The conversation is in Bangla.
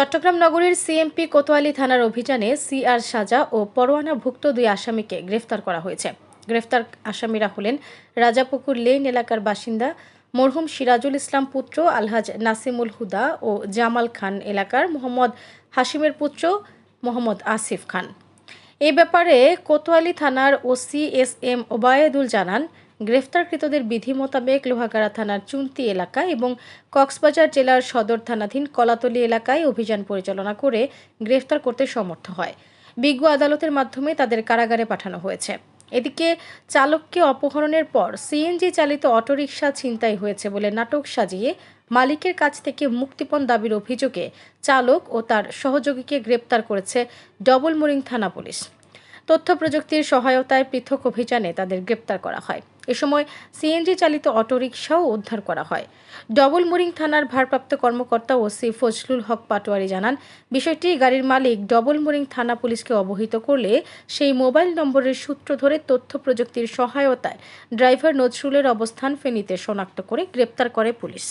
চট্টগ্রাম নগরীর সিএমপি কোতোয়ালি থানার অভিযানে সিআর সাজা ও পরোয়ানাভুক্ত দুই আসামিকে গ্রেফতার করা হয়েছে। গ্রেফতার আসামিরা হলেন রাজাপুকুর লেন এলাকার বাসিন্দা মরহুম সিরাজুল ইসলাম পুত্র, আলহাজ নাসিমুল হুদা ও জামাল খান এলাকার মোহাম্মদ হাসিমের পুত্র, মোহাম্মদ আসিফ খান। এ ব্যাপারে কোতোয়ালি থানার ওসি এস এম ওবায়েদুল জানান গ্রেফতারকৃতদের বিধি মোতাবেক লোহাগাড়া থানার চুন্তি এলাকা এবং কক্সবাজার জেলার সদর থানাধীন কলাতলি এলাকায় অভিযান পরিচালনা করে গ্রেফতার করতে সমর্থ হয়। বিজ্ঞ আদালতের মাধ্যমে তাদের কারাগারে পাঠানো হয়েছে। এদিকে চালককে অপহরণের পর সিএনজি চালিত অটোরিকশা ছিনতাই হয়েছে বলে নাটক সাজিয়ে মালিকের কাছ থেকে মুক্তিপণ দাবির অভিযোগে চালক ও তার সহযোগীকে গ্রেপ্তার করেছে ডবল মোরিং থানা পুলিশ। তথ্য প্রযুক্তির সহায়তায় পৃথক অভিযানে তাদের গ্রেপ্তার করা হয়। এ সময় সিএনজি চালিত অটোরিকশাও উদ্ধার করা হয়। ডবল মোরিং থানার ভারপ্রাপ্ত কর্মকর্তা ওসি ফজলুল হক পাটোয়ারি জানান, বিষয়টি গাড়ির মালিক ডবল মোরিং থানা পুলিশকে অবহিত করলে সেই মোবাইল নম্বরের সূত্র ধরে তথ্য প্রযুক্তির সহায়তায় ড্রাইভার নজরুলের অবস্থান ফেনীতে শনাক্ত করে গ্রেপ্তার করে পুলিশ।